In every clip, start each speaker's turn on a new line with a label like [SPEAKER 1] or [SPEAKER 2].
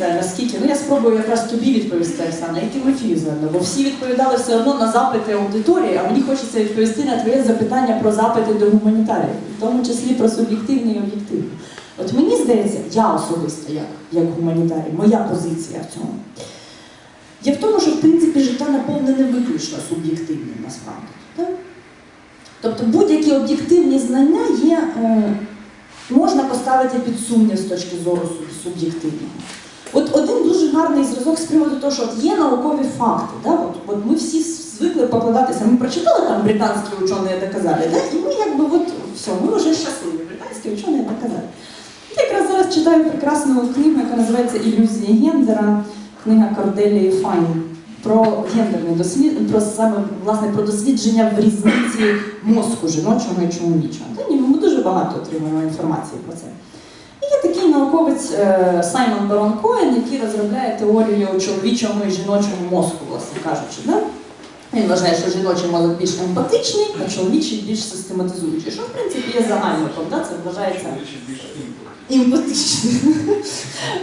[SPEAKER 1] знаю наскільки, ну я спробую якраз тобі відповісти, Оксана, і Тимофію заодно, бо всі відповідали все одно на запити аудиторії, а мені хочеться відповісти на твоє запитання про запити до гуманітаріїв, в тому числі про суб'єктивне і об'єктивне. От мені здається, я особисто, як, як гуманітарій, моя позиція в цьому. Є в тому, що в принципі життя наповнене виключно суб'єктивним насправді. Так? Тобто будь-які об'єктивні знання є, е, можна поставити під сумнів з точки зору суб'єктивного. От один дуже гарний зразок з приводу того, що от є наукові факти. Да? От, от ми всі звикли покладатися. Ми прочитали там британські учені доказали, да? і ми якби от все, ми вже щасливі. Британські учені доказали. Я якраз зараз читаю прекрасну книгу, яка називається Ілюзії гендера, книга Корделії Файн про гендерне дослідження, про саме власне про дослідження в різниці мозку жіночого і чоловічого. Та ні, ми дуже багато отримуємо інформації про це. Науковець е, Саймон Барон Коен, який розробляє теорію чоловічого і жіночого мозку, власне кажучи. Да? Він вважає, що жіночий мозок більш емпатичний, а чоловічий більш систематизуючий. Що в принципі є загальником, да? це вважається імпатичний.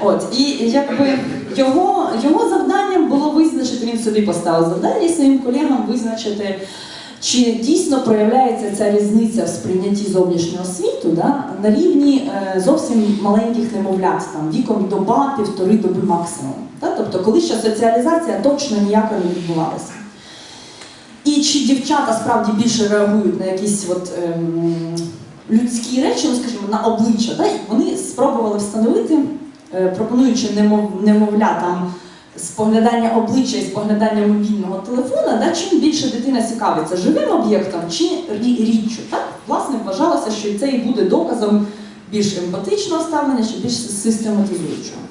[SPEAKER 1] От, і якби його, його завданням було визначити, він собі поставив завдання і своїм колегам визначити, чи дійсно проявляється ця різниця в сприйнятті зовнішнього світу да, на рівні е, зовсім маленьких немовлят, там, віком доба, півтори доби максимум. Да? Тобто, коли ще соціалізація точно ніяка не відбувалася. І чи дівчата справді більше реагують на якісь от, ем, людські речі, ну скажімо, на обличчя, да? вони спробували встановити, е, пропонуючи немов, немовлятам споглядання обличчя і споглядання мобільного телефона, да? чим більше дитина цікавиться живим об'єктом чи річчю. Так? Власне, вважалося, що це і буде доказом більш емпатичного ставлення, чи більш систематизуючого.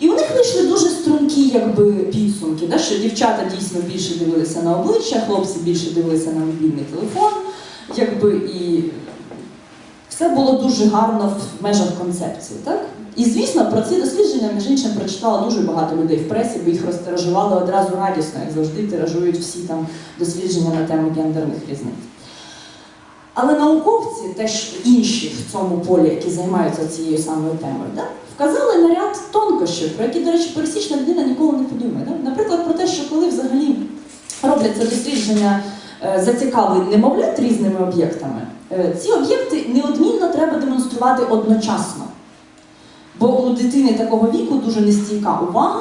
[SPEAKER 1] І у них вийшли дуже стрункі якби, підсумки, да, що дівчата дійсно більше дивилися на обличчя, хлопці більше дивилися на мобільний телефон, якби, і все було дуже гарно в межах концепції. Так? І звісно, про ці дослідження, між іншим, прочитало дуже багато людей в пресі, бо їх розтиражували одразу радісно, як завжди тиражують всі там дослідження на тему гендерних різниць. Але науковці, теж інші в цьому полі, які займаються цією самою темою, да, вказали на ряд тонкощів, про які, до речі, пересічна людина ніколи не подумає. Да? Наприклад, про те, що коли взагалі робляться дослідження е, зацікавлень немовлят різними об'єктами, е, ці об'єкти неодмінно треба демонструвати одночасно. Бо у дитини такого віку дуже нестійка увага,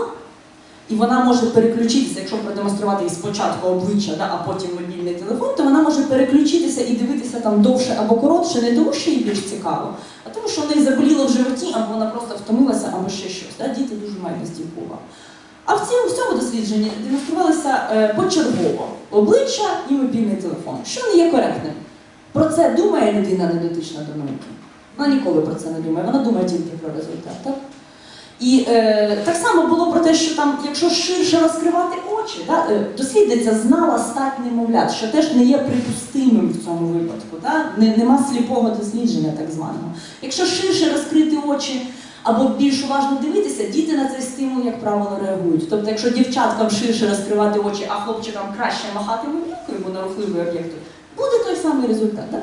[SPEAKER 1] і вона може переключитися, якщо продемонструвати їй спочатку обличчя, да, а потім мобільний телефон, то вона може переключитися і дивитися там довше або коротше, не тому, що їй більш цікаво, а тому, що в неї заболіло в животі, або вона просто втомилася, або ще щось. Да? Діти дуже мають нестійку увагу. А в цьому, в цьому дослідженні демонструвалися е, почергово обличчя і мобільний телефон, що не є коректним. Про це думає людина не дотична до науки. Вона ніколи про це не думає, вона думає тільки про результат. Так? І е, так само було про те, що там, якщо ширше розкривати очі, да, е, дослідниця знала стать немовлят, що теж не є припустимим в цьому випадку. Да? Не, нема сліпого дослідження, так званого. Якщо ширше розкрити очі або більш уважно дивитися, діти на цей стимул, як правило, реагують. Тобто, якщо дівчаткам ширше розкривати очі, а хлопчикам краще махати мобілкою, бо на рухливий об'єкт, буде той самий результат. Да?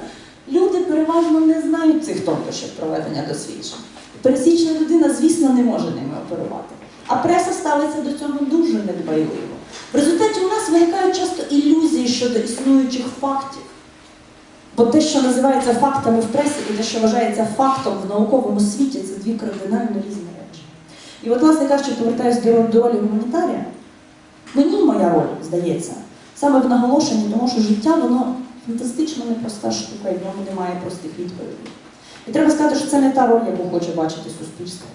[SPEAKER 1] Люди переважно не знають цих тонкощів проведення досліджень. Пересічна людина, звісно, не може ними оперувати. А преса ставиться до цього дуже недбайливо. В результаті у нас виникають часто ілюзії щодо існуючих фактів. Бо те, що називається фактами в пресі, і те, що вважається фактом в науковому світі, це дві кардинально різні речі. І от, власне кажучи, повертаюся до ролі гуманітарія, мені моя роль, здається, саме в наголошенні, тому що життя, воно фантастично непроста штука, і в ньому немає простих відповідей. І треба сказати, що це не та роль, яку хоче бачити суспільство.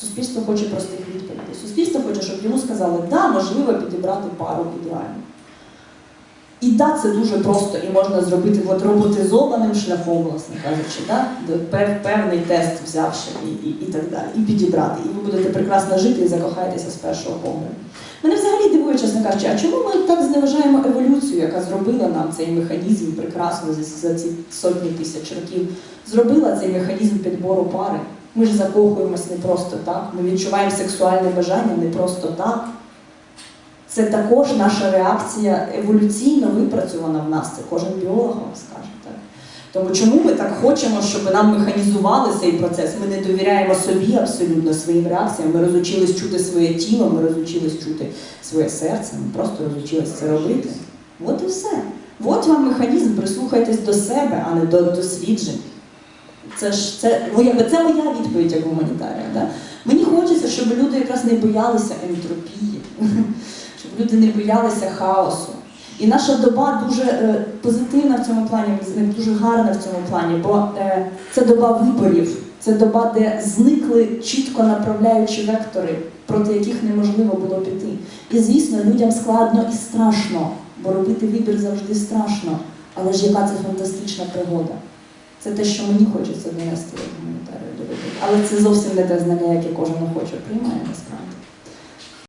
[SPEAKER 1] Суспільство хоче простих відповідей. Суспільство хоче, щоб йому сказали, да, можливо підібрати пару ідеально. І да, це дуже просто і можна зробити от роботизованим шляхом, власне кажучи, да? певний тест взявши і, і, і так далі, і підібрати. І ви будете прекрасно жити і закохаєтеся з першого погляду. Мене взагалі дивує, чесно кажучи, а чому ми так зневажаємо еволюцію, яка зробила нам цей механізм прекрасно за ці сотні тисяч років, зробила цей механізм підбору пари. Ми ж закохуємось не просто так, ми відчуваємо сексуальне бажання не просто так. Це також наша реакція еволюційно випрацьована в нас, це кожен біолог вам скаже. Так? Тому чому ми так хочемо, щоб нам механізували цей процес? Ми не довіряємо собі абсолютно своїм реакціям. Ми розучились чути своє тіло, ми розучились чути своє серце, ми просто розучились це робити. От і все. От вам механізм, прислухайтесь до себе, а не до досліджень. Це ж це, ну, якби це моя відповідь як гуманітарія. Да? Мені хочеться, щоб люди якраз не боялися ентропії, щоб люди не боялися хаосу. І наша доба дуже е, позитивна в цьому плані, дуже гарна в цьому плані, бо е, це доба виборів, це доба, де зникли чітко направляючі вектори, проти яких неможливо було піти. І звісно, людям складно і страшно, бо робити вибір завжди страшно. Але ж яка це фантастична пригода? Це те, що мені хочеться донести як гуманітарію до. Але це зовсім не те знання, яке кожен хоче приймає насправді.